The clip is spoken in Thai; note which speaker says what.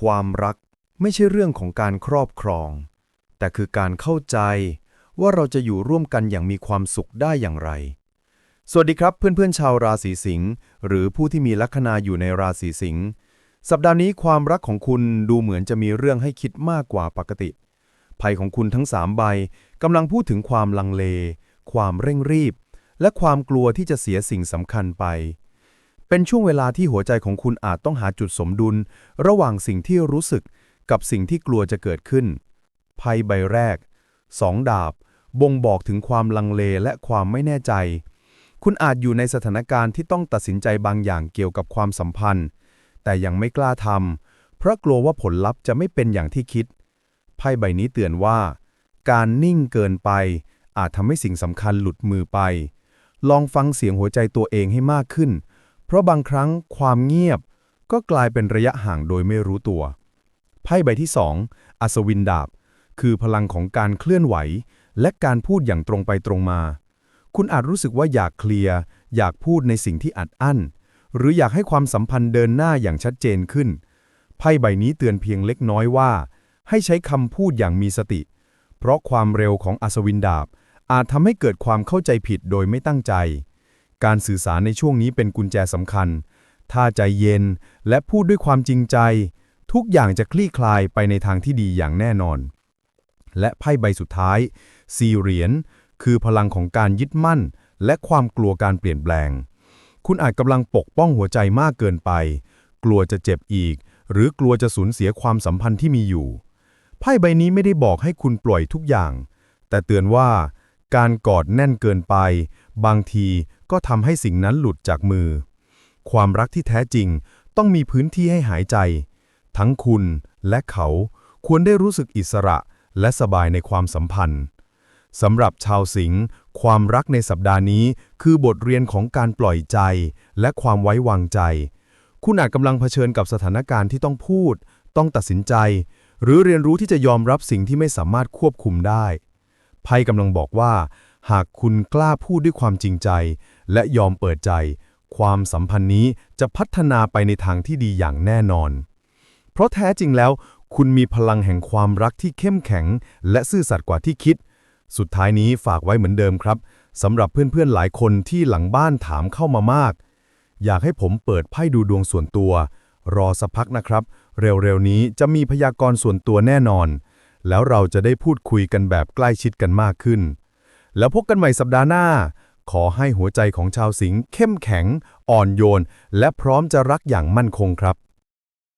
Speaker 1: ความรักไม่ใช่เรื่องของการครอบครอง แต่คือการเข้าใจว่าเราจะอยู่ร่วมกันอย่างมีความสุขได้อย่างไร สวัสดีครับเพื่อนๆชาวราศีสิงห์หรือผู้ที่มีลัคนาอยู่ในราศีสิงห์สัปดาห์นี้ความรักของคุณดูเหมือนจะมีเรื่องให้คิดมากกว่าปกติภัยของคุณทั้งสามใบกำลังพูดถึงความลังเล ความเร่งรีบ และความกลัวที่จะเสียสิ่งสำคัญไป เป็นช่วงเวลาที่หัวใจของคุณอาจต้องหาจุดสมดุล ระหว่างสิ่งที่รู้สึกกับสิ่งที่กลัวจะเกิดขึ้นไพ่ใบแรกสองดาบ บ่งบอกถึงความลังเลและความไม่แน่ใจ คุณอาจอยู่ในสถานการณ์ที่ต้องตัดสินใจบางอย่างเกี่ยวกับความสัมพันธ์ แต่ยังไม่กล้าทำเพราะกลัวว่าผลลัพธ์จะไม่เป็นอย่างที่คิด ไพ่ใบนี้เตือนว่า การนิ่งเกินไป อาจทำให้สิ่งสำคัญหลุดมือไป ลองฟังเสียงหัวใจตัวเองให้มากขึ้น เพราะบางครั้งความเงียบก็กลายเป็นระยะห่างโดยไม่รู้ตัว ไพ่ใบที่สองอัศวินดาบ คือพลังของการเคลื่อนไหว และการพูดอย่างตรงไปตรงมา คุณอาจรู้สึกว่าอยากเคลียร์ อยากพูดในสิ่งที่อัดอั้น หรืออยากให้ความสัมพันธ์เดินหน้าอย่างชัดเจนขึ้น ไพ่ใบนี้เตือนเพียงเล็กน้อยว่า ให้ใช้คำพูดอย่างมีสติ เพราะความเร็วของอัศวินดาบอาจทำให้เกิดความเข้าใจผิดโดยไม่ตั้งใจ การสื่อสารในช่วงนี้เป็นกุญแจสำคัญ ถ้าใจเย็นและพูดด้วยความจริงใจ ทุกอย่างจะคลี่คลายไปในทางที่ดีอย่างแน่นอน และไพ่ใบสุดท้ายสี่เหรียญคือพลังของการยึดมั่น และความกลัวการเปลี่ยนแปลง คุณอาจกำลังปกป้องหัวใจมากเกินไป กลัวจะเจ็บอีก หรือกลัวจะสูญเสียความสัมพันธ์ที่มีอยู่ไพ่ใบนี้ไม่ได้บอกให้คุณปล่อยทุกอย่าง แต่เตือนว่าการกอดแน่นเกินไป บางที ก็ทำให้สิ่งนั้นหลุดจากมือ ความรักที่แท้จริงต้องมีพื้นที่ให้หายใจ ทั้งคุณและเขาควรได้รู้สึกอิสระและสบายในความสัมพันธ์สำหรับชาวสิงห์ความรักในสัปดาห์นี้คือบทเรียนของการปล่อยใจ และความไว้วางใจ คุณอาจกำลังเผชิญกับสถานการณ์ที่ต้องพูด ต้องตัดสินใจ หรือเรียนรู้ที่จะยอมรับสิ่งที่ไม่สามารถควบคุมได้ไพ่กำลังบอกว่า หากคุณกล้าพูดด้วยความจริงใจ และยอมเปิดใจ ความสัมพันธ์นี้จะพัฒนาไปในทางที่ดีอย่างแน่นอน เพราะแท้จริงแล้ว คุณมีพลังแห่งความรักที่เข้มแข็ง และซื่อสัตย์กว่าที่คิด สุดท้ายนี้ฝากไว้เหมือนเดิมครับสำหรับเพื่อนๆหลายคนที่หลังบ้านถามเข้ามามาก อยากให้ผมเปิดไพ่ดูดวงส่วนตัว รอสักพักนะครับ เร็วๆนี้จะมีพยากรณ์ส่วนตัวแน่นอน แล้วเราจะได้พูดคุยกันแบบใกล้ชิดกันมากขึ้น แล้วพบกันใหม่สัปดาห์หน้า ขอให้หัวใจของชาวสิงห์เข้มแข็ง อ่อนโยน และพร้อมจะรักอย่างมั่นคงครับ